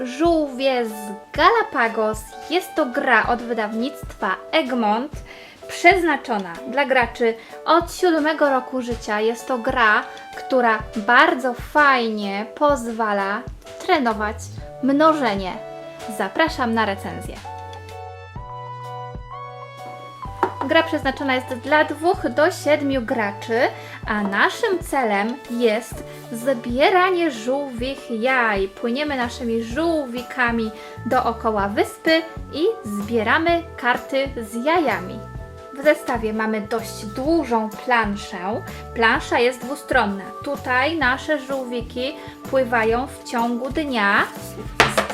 Żółwie z Galapagos. Jest to gra od wydawnictwa Egmont, przeznaczona dla graczy od 7 roku życia. Jest to gra, która bardzo fajnie pozwala trenować mnożenie. Zapraszam na recenzję. Gra przeznaczona jest dla 2 do 7 graczy, a naszym celem jest zbieranie żółwich jaj. Płyniemy naszymi żółwikami dookoła wyspy i zbieramy karty z jajami. W zestawie mamy dość dużą planszę. Plansza jest dwustronna. Tutaj nasze żółwiki pływają w ciągu dnia.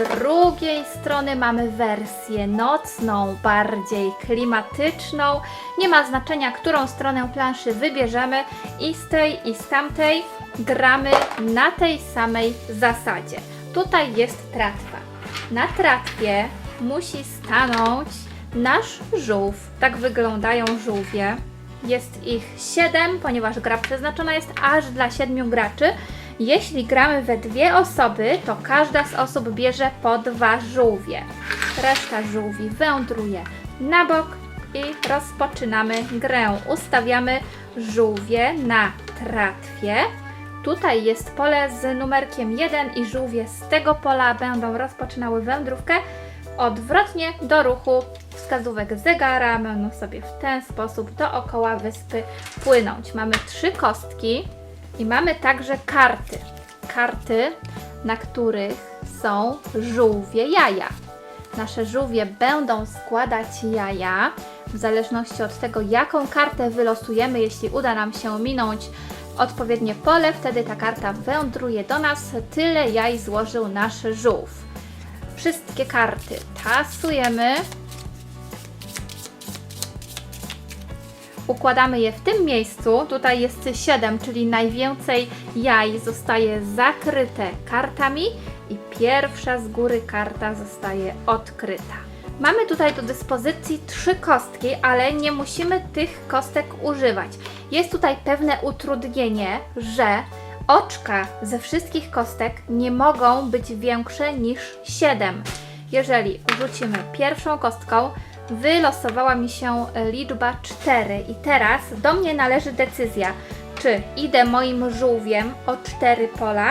Drugiej strony mamy wersję nocną, bardziej klimatyczną. Nie ma znaczenia, którą stronę planszy wybierzemy i z tej i z tamtej gramy na tej samej zasadzie. Tutaj jest tratwa. Na tratwie musi stanąć nasz żółw. Tak wyglądają żółwie. Jest ich 7, ponieważ gra przeznaczona jest aż dla 7 graczy. Jeśli gramy we dwie osoby, to każda z osób bierze po dwa żółwie. Reszta żółwi wędruje na bok i rozpoczynamy grę. Ustawiamy żółwie na tratwie. Tutaj jest pole z numerkiem 1 i żółwie z tego pola będą rozpoczynały wędrówkę. Odwrotnie do ruchu wskazówek zegara będą sobie w ten sposób dookoła wyspy płynąć. Mamy trzy kostki i mamy także karty. Karty, na których są żółwie jaja. Nasze żółwie będą składać jaja w zależności od tego, jaką kartę wylosujemy. Jeśli uda nam się minąć odpowiednie pole, wtedy ta karta wędruje do nas. Tyle jaj złożył nasz żółw. Wszystkie karty tasujemy. Układamy je w tym miejscu. Tutaj jest 7, czyli najwięcej jaj zostaje zakryte kartami i pierwsza z góry karta zostaje odkryta. Mamy tutaj do dyspozycji trzy kostki, ale nie musimy tych kostek używać. Jest tutaj pewne utrudnienie, że oczka ze wszystkich kostek nie mogą być większe niż 7. Jeżeli rzucimy pierwszą kostką, wylosowała mi się e, liczba 4 i teraz do mnie należy decyzja, czy idę moim żółwiem o 4 pola,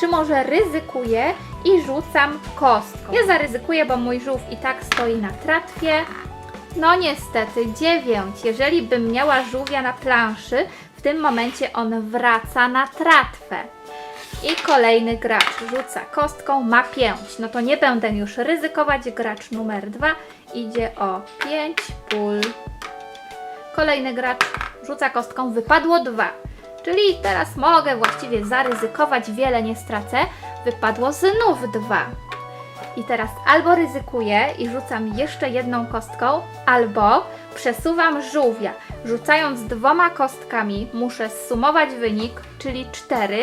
czy może ryzykuję i rzucam kostką. Ja zaryzykuję, bo mój żółw i tak stoi na tratwie. No niestety 9. Jeżeli bym miała żółwia na planszy, w tym momencie on wraca na tratwę. I kolejny gracz rzuca kostką, ma 5. No to nie będę już ryzykować. Gracz numer 2 idzie o 5 pól. Kolejny gracz rzuca kostką, wypadło 2. Czyli teraz mogę właściwie zaryzykować, wiele nie stracę. Wypadło znów 2. I teraz albo ryzykuję i rzucam jeszcze jedną kostką, albo przesuwam żółwia. Rzucając dwoma kostkami muszę zsumować wynik, czyli 4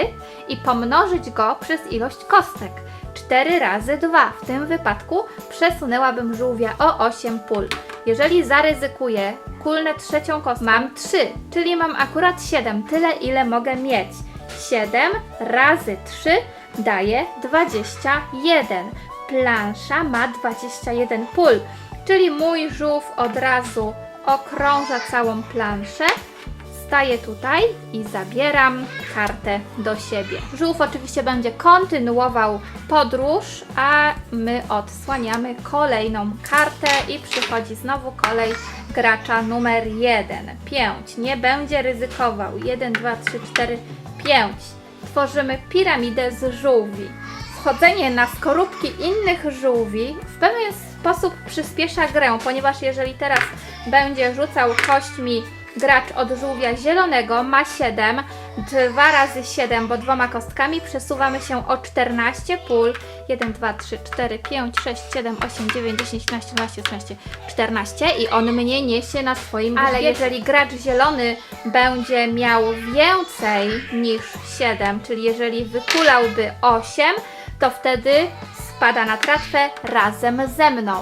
i pomnożyć go przez ilość kostek. 4 razy 2. W tym wypadku przesunęłabym żółwia o 8 pól. Jeżeli zaryzykuję, kulnę trzecią kostkę, mam 3, czyli mam akurat 7, tyle ile mogę mieć. 7 razy 3 daje 21. Plansza ma 21 pól, czyli mój żółw od razu okrąża całą planszę. Staję tutaj i zabieram kartę do siebie. Żółw oczywiście będzie kontynuował podróż, a my odsłaniamy kolejną kartę i przychodzi znowu kolej gracza numer 1. 5. Nie będzie ryzykował. 1, 2, 3, 4, 5. Tworzymy piramidę z żółwi. Wchodzenie na skorupki innych żółwi w pewien sposób przyspiesza grę, ponieważ jeżeli teraz będzie rzucał kośćmi gracz od żółwia zielonego, ma 7, 2 razy 7, bo dwoma kostkami przesuwamy się o 14 pól. 1, 2, 3, 4, 5, 6, 7, 8, 9, 10, 11, 12, 13, 14 i on mnie niesie na swoim Ale jeżeli gracz zielony będzie miał więcej niż 7, czyli jeżeli wykulałby 8, to wtedy spada na tratwę razem ze mną.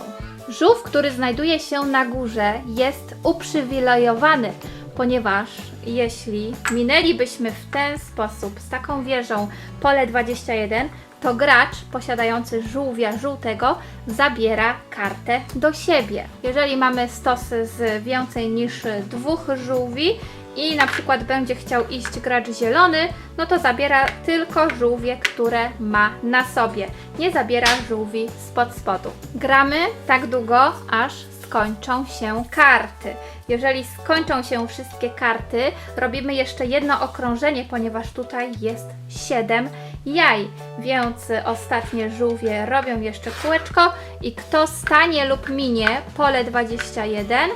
Żółw, który znajduje się na górze, jest uprzywilejowany, ponieważ jeśli minęlibyśmy w ten sposób z taką wieżą pole 21, to gracz posiadający żółwia żółtego zabiera kartę do siebie. Jeżeli mamy stosy z więcej niż dwóch żółwi i na przykład będzie chciał iść gracz zielony, no to zabiera tylko żółwie, które ma na sobie. Nie zabiera żółwi spod spodu. Gramy tak długo, aż skończą się karty. Jeżeli skończą się wszystkie karty, robimy jeszcze jedno okrążenie, ponieważ tutaj jest 7 jaj, więc ostatnie żółwie robią jeszcze kółeczko i kto stanie lub minie pole 21,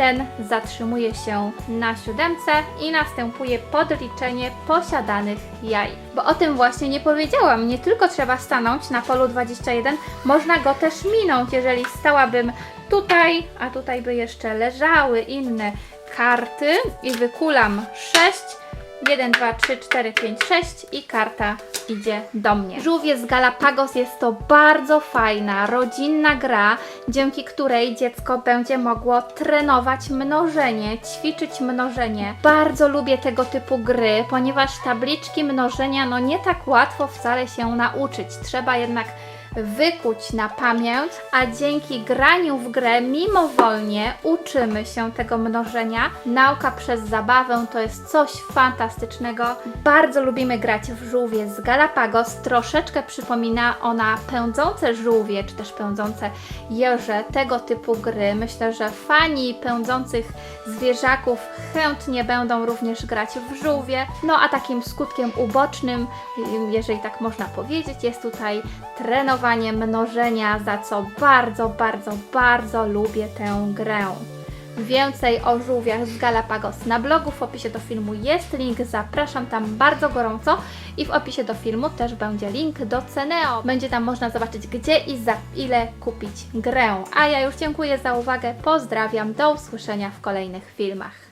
ten zatrzymuje się na siódemce i następuje podliczenie posiadanych jaj. Bo o tym właśnie nie powiedziałam. Nie tylko trzeba stanąć na polu 21, można go też minąć. Jeżeli stałabym tutaj, a tutaj by jeszcze leżały inne karty i wykulam 6, 1, 2, 3, 4, 5, 6 i karta idzie do mnie. Żółwie z Galapagos jest to bardzo fajna, rodzinna gra, dzięki której dziecko będzie mogło trenować mnożenie, ćwiczyć mnożenie. Bardzo lubię tego typu gry, ponieważ tabliczki mnożenia no nie tak łatwo wcale się nauczyć. Trzeba jednak wykuć na pamięć, a dzięki graniu w grę mimowolnie uczymy się tego mnożenia. Nauka przez zabawę to jest coś fantastycznego. Bardzo lubimy grać w żółwie z Galapagos. Troszeczkę przypomina ona pędzące żółwie, czy też pędzące jeże, tego typu gry. Myślę, że fani pędzących zwierzaków chętnie będą również grać w żółwie. No a takim skutkiem ubocznym, jeżeli tak można powiedzieć, jest tutaj trenowanie mnożenia, za co bardzo, bardzo, bardzo lubię tę grę. Więcej o żółwiach z Galapagos na blogu, w opisie do filmu jest link, zapraszam tam bardzo gorąco i w opisie do filmu też będzie link do Ceneo. Będzie tam można zobaczyć gdzie i za ile kupić grę. A ja już dziękuję za uwagę, pozdrawiam, do usłyszenia w kolejnych filmach.